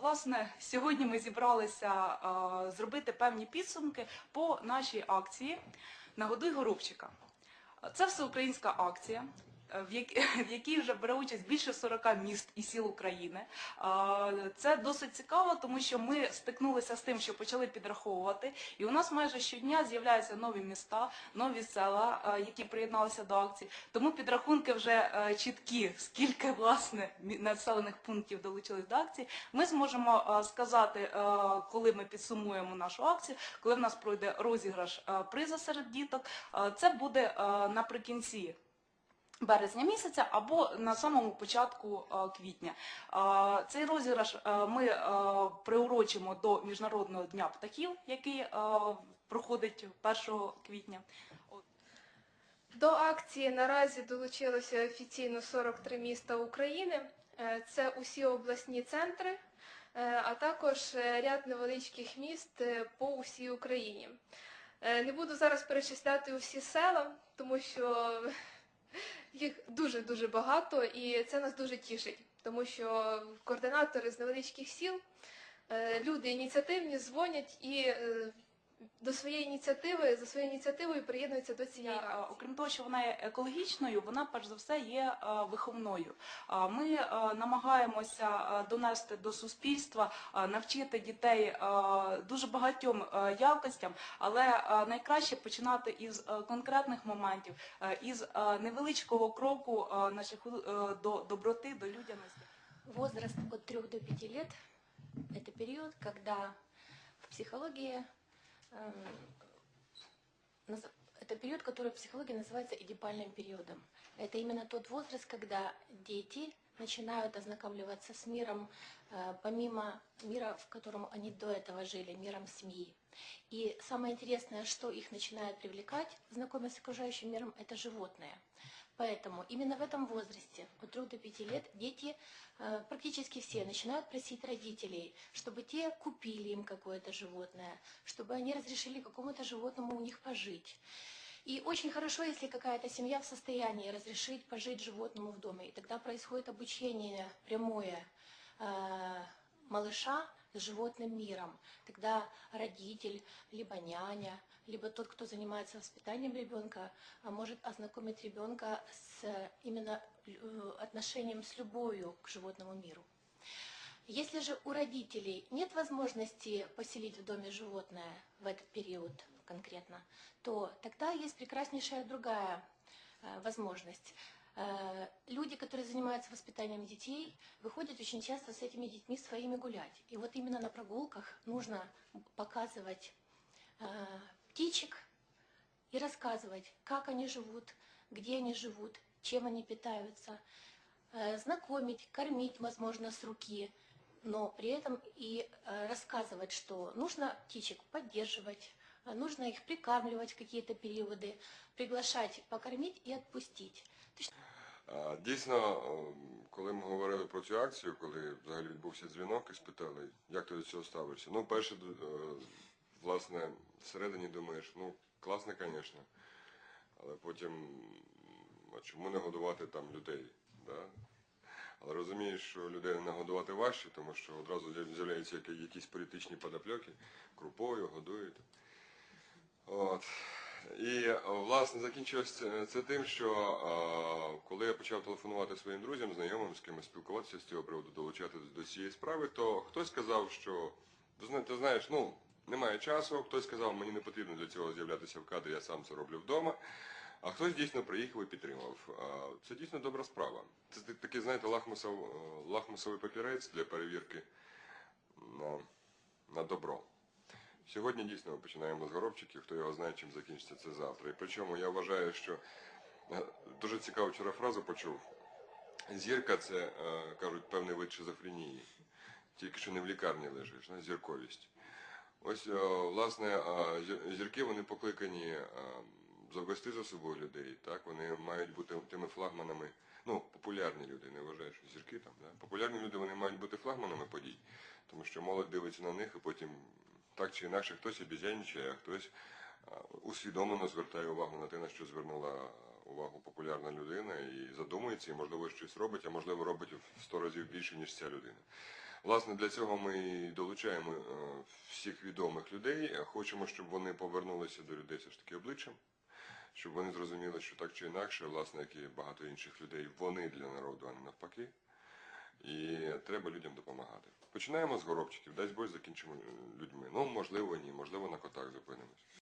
Власне, сьогодні ми зібралися зробити певні підсумки по нашій акції Нагодуй Горобчика. Це всеукраїнська акція. Е, В як- в якій вже бере участь більше 40 міст і сіл України. Це досить цікаво, тому що ми стикнулися з тим, що почали підраховувати, і у нас майже щодня з'являються нові міста, нові села, е, які приєдналися до акції. Тому підрахунки вже е, чіткі, скільки власне населених пунктів долучились до акції. Ми зможемо сказати, коли ми підсумуємо нашу акцію, коли в нас пройде розіграш приза серед діток. Це буде наприкінці. Березня місяця або на самому початку е, квітня. Е, Цей розіграш е, ми приурочимо до Міжнародного дня птахів, який проходить 1 квітня. До акції наразі долучилося офіційно 43 міста України. Це усі обласні центри, а також ряд невеличких міст по усій Україні. Не буду зараз перечисляти усі села, тому що їх дуже-дуже багато, і це нас дуже тішить, тому що координатори з невеличких сіл, е, люди ініціативні, дзвонять і е, до своєї ініціативи, за своєю ініціативою приєднуються до цієї Е, акції. Окрім того, що вона є екологічною, вона перш за все є е, виховною. Ми е, намагаємося е, донести до суспільства, навчити дітей дуже багатьом якостям, але найкраще починати із конкретних моментів, із невеличкого кроку на шляху до доброти, до людяності. Возраст от 3 до 5 лет – это период, когда в психологии это период, который в психологии называется эдипальным периодом. Это именно тот возраст, когда дети начинают ознакомливаться с миром, э, помимо мира, в котором они до этого жили, миром семьи. И самое интересное, что их начинает привлекать, знакомясь с окружающим миром, это животные. Поэтому именно в этом возрасте, от 3 до 5 лет, дети э, практически все начинают просить родителей, чтобы те купили им какое-то животное, чтобы они разрешили какому-то животному у них пожить. И очень хорошо, если какая-то семья в состоянии разрешить пожить животному в доме. И тогда происходит обучение прямое э, малыша животным миром. Тогда родитель, либо няня, либо тот, кто занимается воспитанием ребенка, а, может ознакомить ребенка с именно э, отношением с любовью к животному миру. Если же у родителей нет возможности поселить в доме животное в этот период конкретно, то тогда есть прекраснейшая другая э, возможность. Э, Люди, которые занимаются воспитанием детей, выходят очень часто с этими детьми своими гулять. И вот именно на прогулках нужно показывать э, птичек и рассказывать, как они живут, где они живут, чем они питаются, э, знакомить, кормить, возможно, с руки, но при этом и рассказывать, что нужно птичек поддерживать, нужно их прикармливать в какие-то периоды, приглашать покормить и отпустить. То есть А, Дійсно, коли ми говорили про цю акцію, коли взагалі відбувся дзвінок і спитали, як ти до цього ставишся. Ну, перше, е, власне, всередині думаєш, ну, класно, звісно, але потім, а чому не годувати там людей? Да? Але розумієш, що людей нагодувати важче, тому що одразу з'являються якісь політичні подоплеки, крупою годують. От. І е, власне закінчилось це, тим, що е, коли я почав телефонувати своїм друзям, знайомим, з ким спілкуватися з цього приводу, долучати до цієї справи, то хтось сказав, що ти знаєш, ну немає часу, хтось сказав, мені не потрібно для цього з'являтися в кадрі, я сам це роблю вдома. А хтось дійсно приїхав і підтримав. Це дійсно добра справа. Це такий, знаєте, лахмусов, е, лахмусовий папірець для перевірки на, на добро. Сьогодні дійсно ми починаємо з горобчиків, хто його знає, чим закінчиться це завтра. І причому я вважаю, що е, дуже цікаву вчора фразу почув. Зірка це, е, кажуть, певний вид шизофренії. Тільки що не в лікарні лежиш, на зірковість. Ось, е, власне, зірки вони покликані завести за собою людей. Так? Вони мають бути тими флагманами. Ну, популярні люди, не вважаю, що зірки там. Да? Популярні люди вони мають бути флагманами подій, тому що молодь дивиться на них і потім так чи інакше хтось обізянічає, а хтось усвідомлено звертає увагу на те, на що звернула увагу популярна людина, і задумується, і можливо щось робить, а можливо робить в сто разів більше, ніж ця людина. Власне, для цього ми долучаємо е, всіх відомих людей. Хочемо, щоб вони повернулися до людей все ж таки обличчям, щоб вони зрозуміли, що так чи інакше, власне, як і багато інших людей, вони для народу, а не навпаки. І треба людям допомагати. Починаємо з горобчиків, дасть бой закінчимо е, людьми. Ну, можливо, ні, можливо, на котах зупинимось.